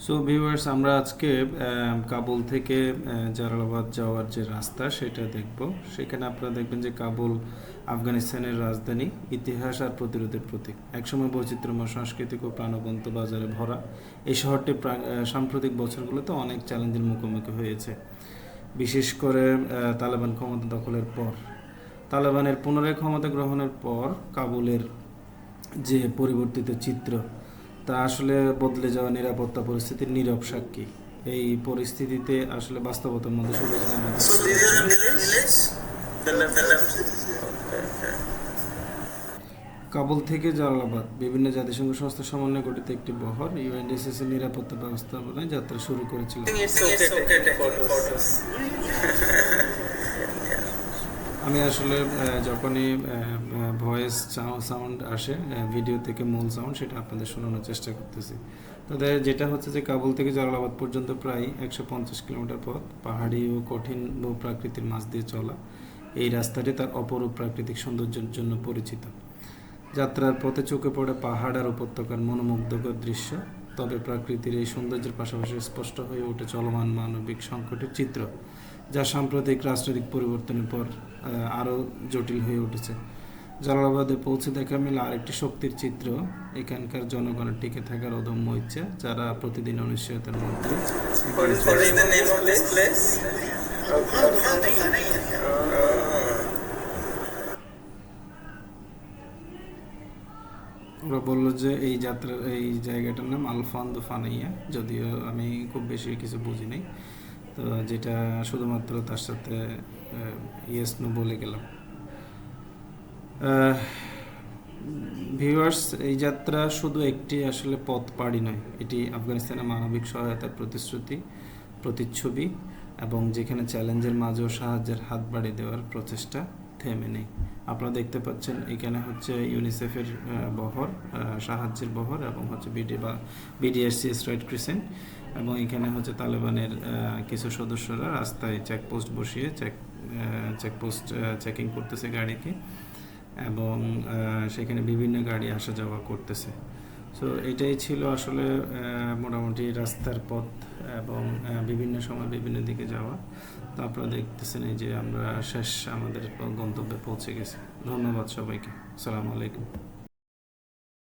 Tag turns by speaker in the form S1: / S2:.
S1: So viewers আমরা আজকে কাবুল থেকে জালালাবাদ যাওয়ার যে রাস্তা, সেটা দেখব। সেখানে আপনারা দেখবেন যে কাবুল আফগানিস্তানের রাজধানী, ইতিহাস আর প্রতিরোধের প্রতীক। একসময় বৈচিত্র্যময় সাংস্কৃতিক ও প্রাণবন্ত বাজারে ভরা এই শহরটি প্রা- সাম্প্রতিক বছরগুলোতে অনেক চ্যালেঞ্জের মুখোমুখি হয়েছে। বিশেষ করে তালেবান ক্ষমতা দখলের পর। তালেবানের পুনরায় ক্ষমতা গ্রহণের পর কাবুলের যে পরিবর্তিত চিত্র তা আসলে বদলে যাওয়া নিরাপত্তা পরিস্থিতির নীরব সাক্ষী এই পরিস্থিতিতে আসলে বাস্তবতার মধ্যে. কাবুল থেকে জালালাবাদ বিভিন্ন জাতিসংঘ সংস্থা সমন্বয়ে গঠিত একটি বহর ইউএনডিসিসি নিরাপত্তা ব্যবস্থাপনায় যাত্রা শুরু করেছিল আমি আসলে যখনই ভয়েস সাউন্ড আসে ভিডিও থেকে মূল সাউন্ড সেটা আপনাদের শোনানোর চেষ্টা করতেছি। তাদের যেটা হচ্ছে যে কাবুল থেকে জালালাবাদ পর্যন্ত প্রায় একশো পঞ্চাশ কিলোমিটার পথ, পাহাড়ি ও কঠিন ভূ প্রাকৃতির মাছ দিয়ে চলা, এই রাস্তাটি তার অপরূপ প্রাকৃতিক সৌন্দর্যের জন্য পরিচিত। যাত্রার পথে চোখে পড়ে পাহাড় আর উপত্যকার মনোমুগ্ধকর দৃশ্য, তবে প্রকৃতির এই সৌন্দর্যের পাশাপাশি স্পষ্ট হয়ে ওঠে চলমান মানবিক সংকটের চিত্র। যা সাম্প্রতিক রাজনৈতিক পরিবর্তনের পর আরও জটিল হয়ে উঠেছে জালালাবাদে পৌঁছে দেখা মিলে আরেকটি শক্তির চিত্র, এখানকার জনগণের টিকে থাকার অদম্য ইচ্ছা, যারা প্রতিদিন অনিশ্চয়তার মধ্যে? ওরা বলল যে এই যাত্রা এই জায়গাটার নাম আলফান্দো ফানাইয়া, যদিও আমি খুব বেশি কিছু বুঝি নাই তো যেটা শুধুমাত্র তার সাথে ইয়েস নো বলে গেলাম। ভিউয়ার্স এই যাত্রা শুধু একটি আসলে পথ পাড়ি নয়, এটি আফগানিস্তানের মানবিক সহায়তার প্রতিশ্রুতি, প্রতিচ্ছবি এবং যেখানে চ্যালেঞ্জের মাঝেও সাহায্যের হাত বাড়িয়ে দেওয়ার প্রচেষ্টা থেমে নেই। আপনারা দেখতে পাচ্ছেন, এখানে হচ্ছে ইউনিসেফের বহর সাহায্যের বহর এবং হচ্ছে বিডি বা বিডিএসসিএস রেড ক্রিসেন্ট এবং এখানে হচ্ছে তালেবানের কিছু সদস্যরা রাস্তায় চেকপোস্ট বসিয়ে চেক চেকপোস্ট চেকিং করতেছে গাড়িকে এবং সেখানে বিভিন্ন গাড়ি আসা যাওয়া করতেছে। সো এটাই ছিল আসলে মোটামুটি রাস্তার পথ এবং বিভিন্ন সময় বিভিন্ন দিকে যাওয়া। তো আপনারা দেখতেছেন এই যে আমরা শেষ আমাদের গন্তব্যে পৌঁছে গেছি। ধন্যবাদ সবাইকে। আসসালামু আলাইকুম।